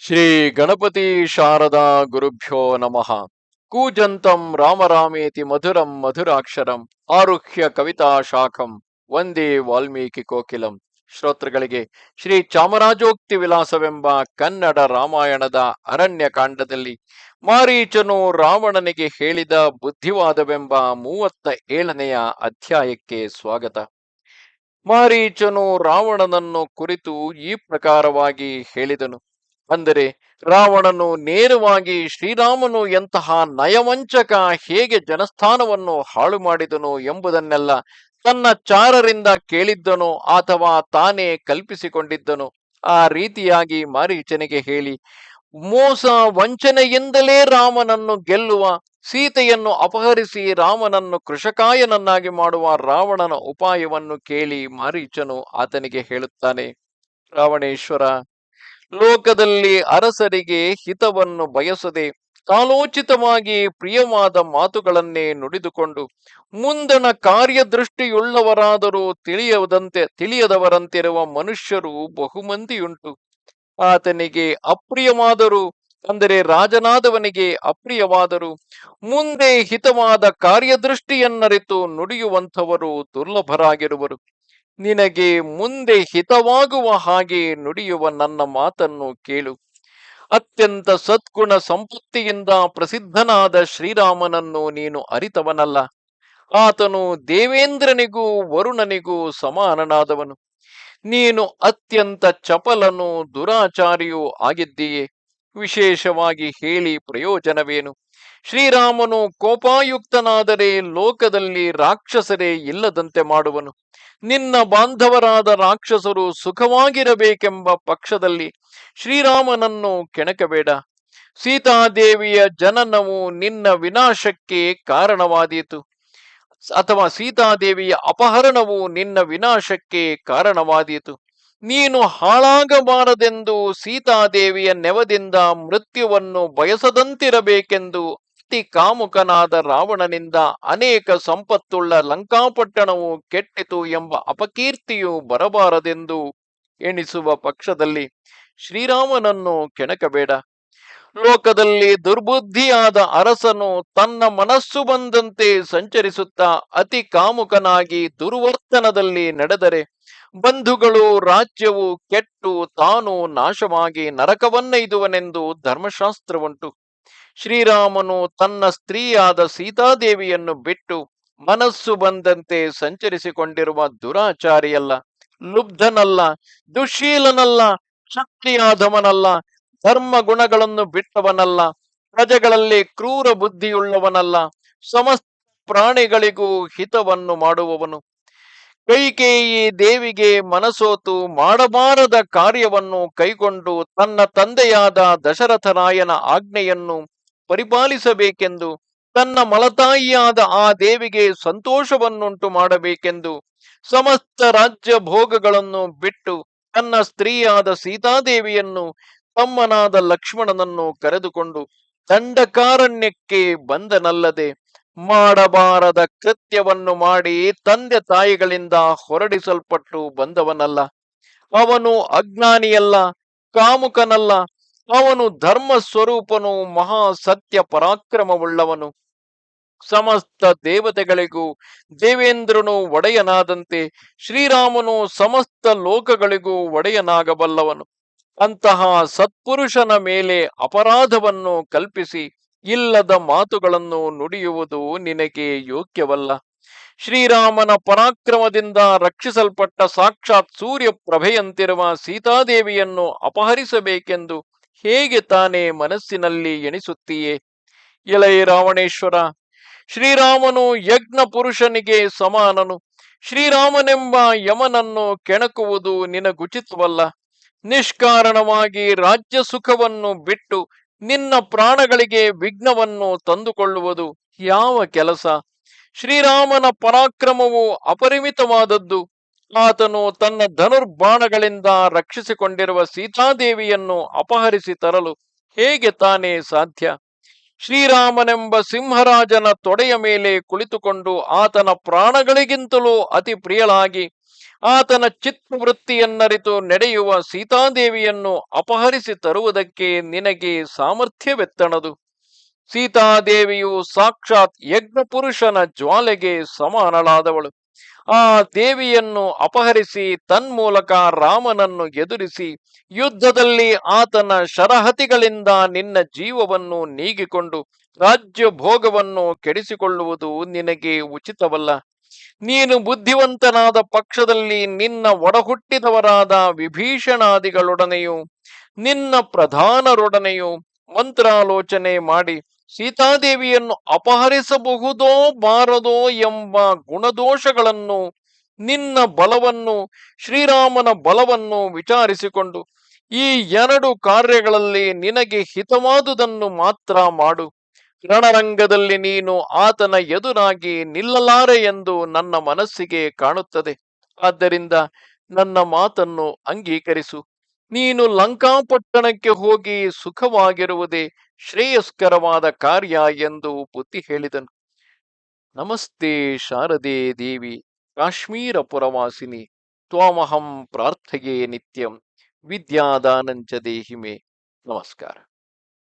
ಶ್ರೀ ಗಣಪತಿ ಶಾರದಾ ಗುರುಭ್ಯೋ ನಮಃ. ಕೂಜಂತಂ ರಾಮರಾಮೇತಿ ಮಧುರಂ ಮಧುರಾಕ್ಷರಂ ಆರುಹ್ಯ ಕವಿತಾ ಶಾಖಂ ವಂದೇ ವಾಲ್ಮೀಕಿ ಕೋಕಿಲಂ. ಶ್ರೋತೃಗಳಿಗೆ ಶ್ರೀ ಚಾಮರಾಜೋಕ್ತಿ ವಿಲಾಸವೆಂಬ ಕನ್ನಡ ರಾಮಾಯಣದ ಅರಣ್ಯ ಕಾಂಡದಲ್ಲಿ ಮಾರೀಚನು ರಾವಣನಿಗೆ ಹೇಳಿದ ಬುದ್ಧಿವಾದವೆಂಬ ಮೂವತ್ತ ಏಳನೆಯ ಅಧ್ಯಾಯಕ್ಕೆ ಸ್ವಾಗತ. ಮಾರೀಚನು ರಾವಣನನ್ನು ಕುರಿತು ಈ ಪ್ರಕಾರವಾಗಿ ಹೇಳಿದನು. ಅಂದರೆ ರಾವಣನು ನೇರವಾಗಿ ಶ್ರೀರಾಮನು ಎಂತಹ ನಯವಂಚಕ ಹೇಗೆ ಜನಸ್ಥಾನವನ್ನು ಹಾಳು ಮಾಡಿದನು ಎಂಬುದನ್ನೆಲ್ಲ ತನ್ನ ಚಾರರಿಂದ ಕೇಳಿದ್ದನು ಅಥವಾ ತಾನೇ ಕಲ್ಪಿಸಿಕೊಂಡಿದ್ದನು. ಆ ರೀತಿಯಾಗಿ ಮಾರೀಚನಿಗೆ ಹೇಳಿ, ಮೋಸ ವಂಚನೆಯಿಂದಲೇ ರಾಮನನ್ನು ಗೆಲ್ಲುವ, ಸೀತೆಯನ್ನು ಅಪಹರಿಸಿ ರಾಮನನ್ನು ಕೃಷಕಾಯನನ್ನಾಗಿ ಮಾಡುವ ರಾವಣನ ಉಪಾಯವನ್ನು ಕೇಳಿ ಮಾರೀಚನು ಆತನಿಗೆ ಹೇಳುತ್ತಾನೆ, ರಾವಣೇಶ್ವರ ಲೋಕದಲ್ಲಿ ಅರಸರಿಗೆ ಹಿತವನ್ನು ಬಯಸದೆ ಕಾಲೋಚಿತವಾಗಿ ಪ್ರಿಯವಾದ ಮಾತುಗಳನ್ನೇ ನುಡಿದುಕೊಂಡು ಮುಂದಣ ಕಾರ್ಯದೃಷ್ಟಿಯುಳ್ಳವರಾದರೂ ತಿಳಿಯದಂತೆ, ತಿಳಿಯದವರಂತಿರುವ ಮನುಷ್ಯರು ಬಹುಮಂದಿಯುಂಟು. ಆತನಿಗೆ ಅಪ್ರಿಯವಾದರು, ಅಂದರೆ ರಾಜನಾದವನಿಗೆ ಅಪ್ರಿಯವಾದರು, ಮುಂದೆ ಹಿತವಾದ ಕಾರ್ಯದೃಷ್ಟಿಯನ್ನರಿತು ನುಡಿಯುವಂಥವರು ದುರ್ಲಭರಾಗಿರುವರು. ನಿನಗೆ ಮುಂದೆ ಹಿತವಾಗುವ ಹಾಗೆ ನುಡಿಯುವ ನನ್ನ ಮಾತನ್ನು ಕೇಳು. ಅತ್ಯಂತ ಸದ್ಗುಣ ಸಂಪತ್ತಿಯಿಂದ ಪ್ರಸಿದ್ಧನಾದ ಶ್ರೀರಾಮನನ್ನು ನೀನು ಅರಿತವನಲ್ಲ. ಆತನು ದೇವೇಂದ್ರನಿಗೂ ವರುಣನಿಗೂ ಸಮಾನನಾದವನು. ನೀನು ಅತ್ಯಂತ ಚಪಲನು ದುರಾಚಾರಿಯೂ ಆಗಿದ್ದೀಯೆ. ವಿಶೇಷವಾಗಿ ಹೇಳಿ ಪ್ರಯೋಜನವೇನು? ಶ್ರೀರಾಮನು ಕೋಪಾಯುಕ್ತನಾದರೆ ಲೋಕದಲ್ಲಿ ರಾಕ್ಷಸರೇ ಇಲ್ಲದಂತೆ ಮಾಡುವನು. ನಿನ್ನ ಬಾಂಧವರಾದ ರಾಕ್ಷಸರು ಸುಖವಾಗಿರಬೇಕೆಂಬ ಪಕ್ಷದಲ್ಲಿ ಶ್ರೀರಾಮನನ್ನು ಕೆಣಕಬೇಡ. ಸೀತಾದೇವಿಯ ಜನನವು ನಿನ್ನ ವಿನಾಶಕ್ಕೆ ಕಾರಣವಾದೀತು. ಅಥವಾ ಸೀತಾದೇವಿಯ ಅಪಹರಣವು ನಿನ್ನ ವಿನಾಶಕ್ಕೆ ಕಾರಣವಾದೀತು. ನೀನು ಹಾಳಾಗಬಾರದೆಂದು ಸೀತಾದೇವಿಯ ನೆವದಿಂದ ಮೃತ್ಯುವನ್ನು ಬಯಸದಂತಿರಬೇಕೆಂದು ಅತಿ ಕಾಮುಕನಾದ ರಾವಣನಿಂದ ಅನೇಕ ಸಂಪತ್ತುಳ್ಳ ಲಂಕಾಪಟ್ಟಣವು ಕೆಟ್ಟಿತು ಎಂಬ ಅಪಕೀರ್ತಿಯು ಬರಬಾರದೆಂದು ಎಣಿಸುವ ಪಕ್ಷದಲ್ಲಿ ಶ್ರೀರಾಮನನ್ನು ಕೆಣಕಬೇಡ. ಲೋಕದಲ್ಲಿ ದುರ್ಬುದ್ಧಿಯಾದ ಅರಸನು ತನ್ನ ಮನಸ್ಸು ಬಂದಂತೆ ಸಂಚರಿಸುತ್ತಾ ಅತಿ ಕಾಮುಕನಾಗಿ ದುರ್ವರ್ತನದಲ್ಲಿ ನಡೆದರೆ ಬಂಧುಗಳು ರಾಜ್ಯವು ಕೆಟ್ಟು ತಾನು ನಾಶವಾಗಿ ನರಕವನ್ನೈದುವನೆಂದು ಧರ್ಮಶಾಸ್ತ್ರವುಂಟು. ಶ್ರೀರಾಮನು ತನ್ನ ಸ್ತ್ರೀಯಾದ ಸೀತಾದೇವಿಯನ್ನು ಬಿಟ್ಟು ಮನಸ್ಸು ಬಂದಂತೆ ಸಂಚರಿಸಿಕೊಂಡಿರುವ ದುರಾಚಾರಿಯಲ್ಲ, ಲುಬ್ಧನಲ್ಲ, ದುಶೀಲನಲ್ಲ ಶಕ್ತಿಯಾದವನಲ್ಲ ಧರ್ಮ ಗುಣಗಳನ್ನು ಬಿಟ್ಟವನಲ್ಲ, ಪ್ರಜೆಗಳಲ್ಲಿ ಕ್ರೂರ ಬುದ್ಧಿಯುಳ್ಳವನಲ್ಲ, ಸಮಸ್ತ ಪ್ರಾಣಿಗಳಿಗೂ ಹಿತವನ್ನು ಮಾಡುವವನು. ಕೈಕೇಯಿ ದೇವಿಗೆ ಮನಸೋತು ಮಾಡಬಾರದ ಕಾರ್ಯವನ್ನು ಕೈಗೊಂಡು ತನ್ನ ತಂದೆಯಾದ ದಶರಥರಾಯನ ಆಜ್ಞೆಯನ್ನು ಪರಿಪಾಲಿಸಬೇಕೆಂದು, ತನ್ನ ಮಲತಾಯಿಯಾದ ಆ ದೇವಿಗೆ ಸಂತೋಷವನ್ನುಂಟು ಮಾಡಬೇಕೆಂದು ಸಮಸ್ತ ರಾಜ್ಯ ಭೋಗಗಳನ್ನು ಬಿಟ್ಟು ತನ್ನ ಸ್ತ್ರೀಯಾದ ಸೀತಾದೇವಿಯನ್ನು ತಮ್ಮನಾದ ಲಕ್ಷ್ಮಣನನ್ನು ಕರೆದುಕೊಂಡು ದಂಡಕಾರಣ್ಯಕ್ಕೆ ಬಂದನಲ್ಲದೆ ಮಾಡಬಾರದ ಕೃತ್ಯವನ್ನು ಮಾಡಿ ತಂದೆ ತಾಯಿಗಳಿಂದ ಹೊರಡಿಸಲ್ಪಟ್ಟು ಬಂದವನಲ್ಲ. ಅವನು ಅಜ್ಞಾನಿಯಲ್ಲ, ಕಾಮುಕನಲ್ಲ. ಅವನು ಧರ್ಮ ಸ್ವರೂಪನು ಮಹಾ ಸತ್ಯ ಪರಾಕ್ರಮವುಳ್ಳವನು. ಸಮಸ್ತ ದೇವತೆಗಳಿಗೂ ದೇವೇಂದ್ರನು ಒಡೆಯನಾದಂತೆ ಶ್ರೀರಾಮನು ಸಮಸ್ತ ಲೋಕಗಳಿಗೂ ಒಡೆಯನಾಗಬಲ್ಲವನು. ಅಂತಹ ಸತ್ಪುರುಷನ ಮೇಲೆ ಅಪರಾಧವನ್ನು ಕಲ್ಪಿಸಿ ಇಲ್ಲದ ಮಾತುಗಳನ್ನು ನುಡಿಯುವುದು ನಿನಗೆ ಯೋಗ್ಯವಲ್ಲ. ಶ್ರೀರಾಮನ ಪರಾಕ್ರಮದಿಂದ ರಕ್ಷಿಸಲ್ಪಟ್ಟ ಸಾಕ್ಷಾತ್ ಸೂರ್ಯ ಪ್ರಭೆಯಂತಿರುವ ಸೀತಾದೇವಿಯನ್ನು ಅಪಹರಿಸಬೇಕೆಂದು ಹೇಗೆ ತಾನೇ ಮನಸ್ಸಿನಲ್ಲಿ ಎಣಿಸುತ್ತೀಯೇ? ಎಲೈ ರಾವಣೇಶ್ವರ, ಶ್ರೀರಾಮನು ಯಜ್ಞ ಪುರುಷನಿಗೆ ಸಮಾನನು. ಶ್ರೀರಾಮನೆಂಬ ಯಮನನ್ನು ಕೆಣಕುವುದು ನಿನಗುಚಿತವಲ್ಲ. ನಿಷ್ಕಾರಣವಾಗಿ ರಾಜ್ಯ ಸುಖವನ್ನು ಬಿಟ್ಟು ನಿನ್ನ ಪ್ರಾಣಗಳಿಗೆ ವಿಘ್ನವನ್ನು ತಂದುಕೊಳ್ಳುವುದು ಯಾವ ಕೆಲಸ? ಶ್ರೀರಾಮನ ಪರಾಕ್ರಮವು ಅಪರಿಮಿತವಾದದ್ದು. ಆತನು ತನ್ನ ಧನುರ್ಬಾಣಗಳಿಂದ ರಕ್ಷಿಸಿಕೊಂಡಿರುವ ಸೀತಾದೇವಿಯನ್ನು ಅಪಹರಿಸಿ ತರಲು ಹೇಗೆ ತಾನೇ ಸಾಧ್ಯ? ಶ್ರೀರಾಮನೆಂಬ ಸಿಂಹರಾಜನ ತೊಡೆಯ ಮೇಲೆ ಕುಳಿತುಕೊಂಡು ಆತನ ಪ್ರಾಣಗಳಿಗಿಂತಲೂ ಅತಿ ಪ್ರಿಯಳಾಗಿ ಆತನ ಚಿತ್ವೃತ್ತಿಯನ್ನರಿತು ನಡೆಯುವ ಸೀತಾದೇವಿಯನ್ನು ಅಪಹರಿಸಿ ತರುವುದಕ್ಕೆ ನಿನಗೆ ಸಾಮರ್ಥ್ಯವೆತ್ತಣದು. ಸೀತಾದೇವಿಯು ಸಾಕ್ಷಾತ್ ಯಜ್ಞಪುರುಷನ ಜ್ವಾಲೆಗೆ ಸಮಾನಳಾದವಳು. ಆ ದೇವಿಯನ್ನು ಅಪಹರಿಸಿ ತನ್ಮೂಲಕ ರಾಮನನ್ನು ಎದುರಿಸಿ ಯುದ್ಧದಲ್ಲಿ ಆತನ ಶರಹತಿಗಳಿಂದ ನಿನ್ನ ಜೀವವನ್ನು ನೀಗಿಕೊಂಡು ರಾಜ್ಯ ಭೋಗವನ್ನು ಕೆಡಿಸಿಕೊಳ್ಳುವುದು ನಿನಗೆ ಉಚಿತವಲ್ಲ. ನೀನು ಬುದ್ಧಿವಂತನಾದ ಪಕ್ಷದಲ್ಲಿ ನಿನ್ನ ಒಡಹುಟ್ಟಿದವರಾದ ವಿಭೀಷಣಾದಿಗಳೊಡನೆಯೂ, ನಿನ್ನ ಪ್ರಧಾನರೊಡನೆಯೂ ಮಂತ್ರಾಲೋಚನೆ ಮಾಡಿ ಸೀತಾದೇವಿಯನ್ನು ಅಪಹರಿಸಬಹುದೋ ಬಾರದೋ ಎಂಬ ಗುಣದೋಷಗಳನ್ನು, ನಿನ್ನ ಬಲವನ್ನು, ಶ್ರೀರಾಮನ ಬಲವನ್ನು ವಿಚಾರಿಸಿಕೊಂಡು ಈ ಎರಡು ಕಾರ್ಯಗಳಲ್ಲಿ ನಿನಗೆ ಹಿತವಾದುದನ್ನು ಮಾತ್ರ ಮಾಡು. ರಣರಂಗದಲ್ಲಿ ನೀನು ಆತನ ಎದುರಾಗಿ ನಿಲ್ಲಲಾರೆ ಎಂದು ನನ್ನ ಮನಸ್ಸಿಗೆ ಕಾಣುತ್ತದೆ. ಆದ್ದರಿಂದ ನನ್ನ ಮಾತನ್ನು ಅಂಗೀಕರಿಸು. ನೀನು ಲಂಕಾಪಟ್ಟಣಕ್ಕೆ ಹೋಗಿ ಸುಖವಾಗಿರುವುದೇ ಶ್ರೇಯಸ್ಕರವಾದ ಕಾರ್ಯ ಎಂದು ಬುದ್ಧಿ ಹೇಳಿದನು. ನಮಸ್ತೆ ಶಾರದೆ ದೇವಿ, ಕಾಶ್ಮೀರ ಪುರವಾಸಿನಿ, ತ್ವಾಮಹಂ ಪ್ರಾರ್ಥೆಯೇ ನಿತ್ಯಂ ವಿದ್ಯಾದಾನಂಚ ದೇಹಿಮೆ. ನಮಸ್ಕಾರ.